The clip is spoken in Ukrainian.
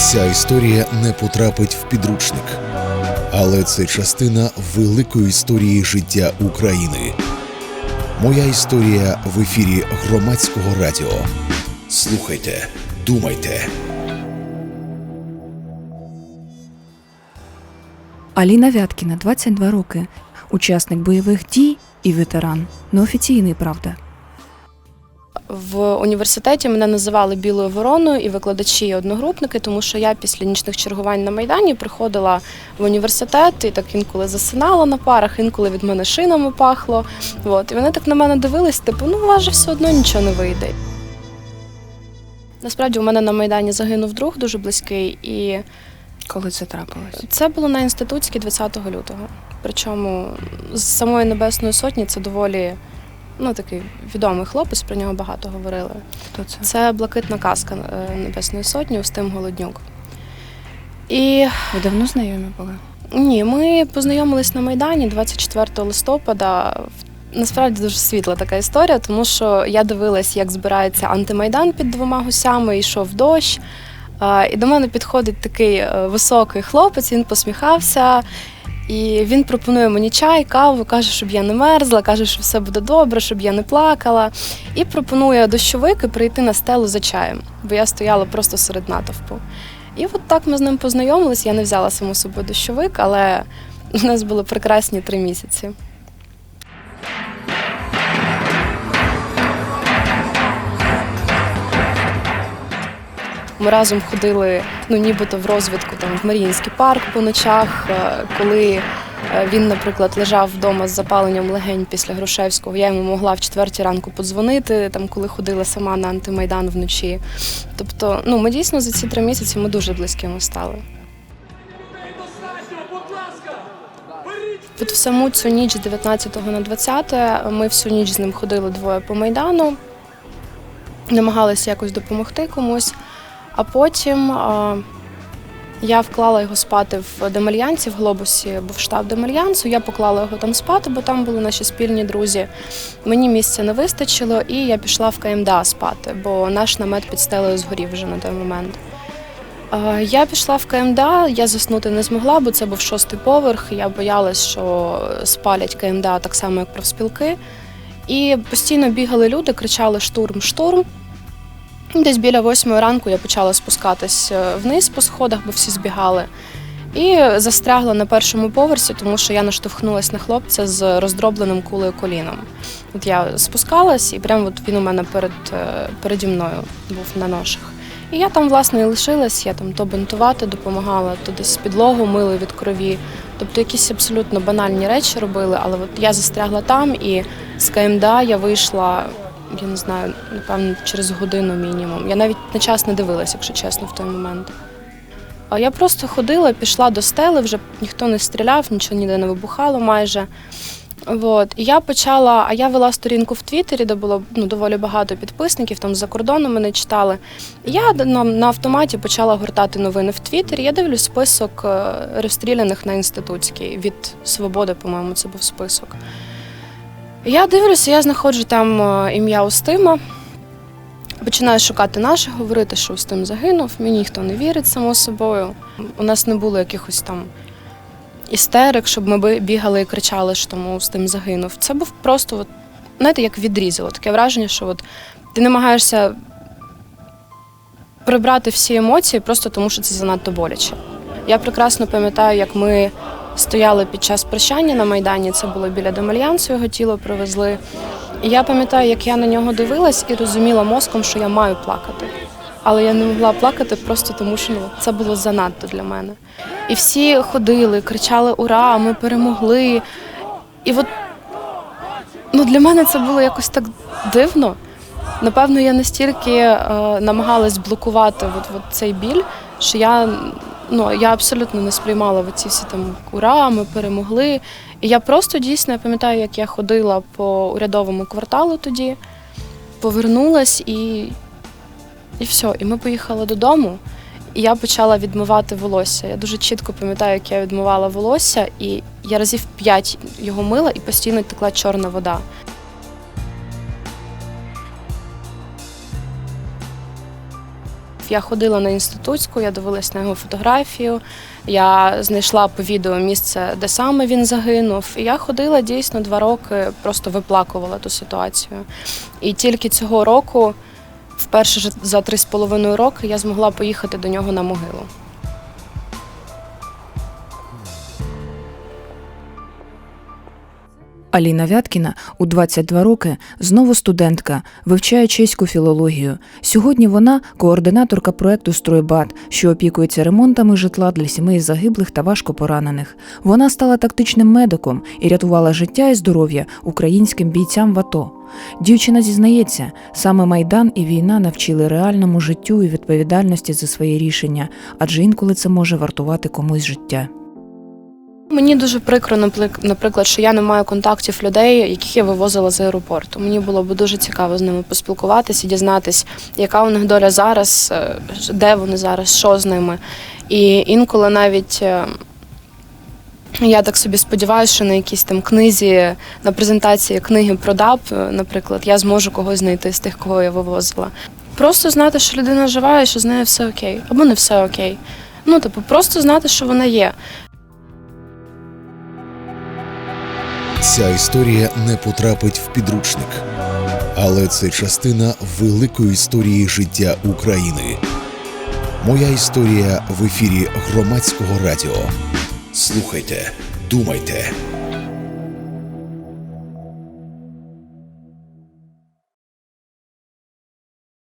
Ця історія не потрапить в підручник, але це частина великої історії життя України. Моя історія в ефірі громадського радіо. Слухайте, думайте. Аліна Вяткіна, 22 роки, учасник бойових дій і ветеран. Неофіційний, правда. В університеті мене називали білою вороною і викладачі і одногрупники, тому що я після нічних чергувань на майдані приходила в університет і так інколи засинала на парах, інколи від мене шинами пахло. От. І вони так на мене дивились, типу, ну у вас же все одно нічого не вийде. Насправді у мене на майдані загинув друг дуже близький, і Коли це трапилось? це було на інститутській 20 лютого. Причому з самої Небесної Сотні це доволі ну, такий відомий хлопець, про нього багато говорили. Хто це? Це блакитна казка е, Небесної Сотні Устим Голоднюк. І Ви давно знайомі були? ні, ми познайомились на Майдані 24 листопада. Насправді дуже світла така історія, тому що я дивилась, як збирається антимайдан під двома гусями, йшов дощ. І до мене підходить такий е, високий хлопець, він посміхався. І він пропонує мені чай, каву, каже, щоб я не мерзла, каже, що все буде добре, щоб я не плакала. І пропонує дощовик і прийти на стелу за чаєм, бо я стояла просто серед натовпу. І от так ми з ним познайомились. Я не взяла саму собою дощовик, але у нас були прекрасні три місяці. Ми разом ходили, ну нібито в розвідку там в Маріїнський парк по ночах. е, Коли е, він, наприклад, лежав вдома з запаленням легень після Грушевського, я йому могла в четвертій ранку подзвонити, там коли ходила сама на антимайдан вночі. Тобто, ну ми дійсно за ці три місяці ми дуже близькими стали. От в саму цю ніч з 19 на 20 ми всю ніч з ним ходили двоє по майдану, намагалися якось допомогти комусь. А потім а, я вклала його спати в Демельянці, в глобусі був штаб Демельянцу. Я поклала його там спати, бо там були наші спільні друзі. Мені місця не вистачило, і я пішла в КМДА спати, бо наш намет під стелею згорів вже на той момент. Я пішла в КМДА, я заснути не змогла, бо це був шостий поверх. Я боялась, що спалять КМДА так само, як профспілки. І постійно бігали люди, кричали штурм, штурм. Десь біля восьмої ранку я почала спускатись е, вниз по сходах, бо всі збігали. І застрягла на першому поверсі, тому що я наштовхнулася на хлопця з роздробленим кулею коліном. От я спускалась, і прямо от він у мене перед, е, переді мною був на ношах. І я там, власне, і лишилась, я там то бинтувати допомагала, то десь підлогу мили від крові. Тобто якісь абсолютно банальні речі робили, але от я застрягла там, і з КМДА я вийшла я не знаю, напевно, через годину мінімум. Я навіть на час не дивилася, якщо чесно, в той момент. А я просто ходила, пішла до стели, вже ніхто не стріляв, нічого ніде не вибухало майже. От. І я почала, а я вела сторінку в Твіттері, де було ну, доволі багато підписників, там за кордоном мене читали. І я на, на автоматі почала гортати новини в Твіттері. Я дивлюсь список е, розстріляних на інститутській від Свободи, по-моєму, це був список. Я дивлюся, я знаходжу там е, ім'я Устима. Починаю шукати наших, говорити, що Устим загинув. Мені ніхто не вірить, само собою. У нас не було якихось там істерик, щоб ми бігали і кричали, що тому Устим загинув. Це був просто, от, знаєте, як відрізало. Таке враження, що от ти намагаєшся прибрати всі емоції просто тому, що це занадто боляче. Я прекрасно пам'ятаю, як ми стояли під час прощання на Майдані, це було біля Демальянсу, його тіло привезли. І я пам'ятаю, як я на нього дивилась і розуміла мозком, що я маю плакати. Але я не могла плакати просто тому, що ну, це було занадто для мене. І всі ходили, кричали Ура! Ми перемогли! І от ну, для мене це було якось так дивно. Напевно, я настільки е, намагалась блокувати от, от цей біль, що я, ну, я абсолютно не сприймала ці всі там ура, ми перемогли. І я просто дійсно я пам'ятаю, як я ходила по урядовому кварталу тоді, повернулась і, і все. І ми поїхали додому. І я почала відмивати волосся. Я дуже чітко пам'ятаю, як я відмивала волосся, і я разів п'ять його мила і постійно текла чорна вода. Я ходила на інститутську, я дивилась на його фотографію. Я знайшла по відео місце, де саме він загинув. І я ходила дійсно два роки, просто виплакувала ту ситуацію. І тільки цього року, вперше за три з половиною роки, я змогла поїхати до нього на могилу. Аліна Вяткіна у 22 роки знову студентка, вивчає чеську філологію. Сьогодні вона координаторка проекту Стройбат, що опікується ремонтами житла для сімей загиблих та важко поранених. Вона стала тактичним медиком і рятувала життя і здоров'я українським бійцям в АТО. Дівчина зізнається, саме майдан і війна навчили реальному життю і відповідальності за свої рішення, адже інколи це може вартувати комусь життя. Мені дуже прикро, наприклад, що я не маю контактів людей, яких я вивозила з аеропорту. Мені було б дуже цікаво з ними поспілкуватися, дізнатись, яка у них доля зараз, е, де вони зараз, що з ними. І інколи навіть е, я так собі сподіваюся, що на якійсь там книзі, на презентації книги про ДАП, е, наприклад, я зможу когось знайти з тих, кого я вивозила. Просто знати, що людина жива і що з нею все окей, або не все окей. Ну, типу, просто знати, що вона є. Ця історія не потрапить в підручник, але це частина великої історії життя України. Моя історія в ефірі громадського радіо. Слухайте, думайте,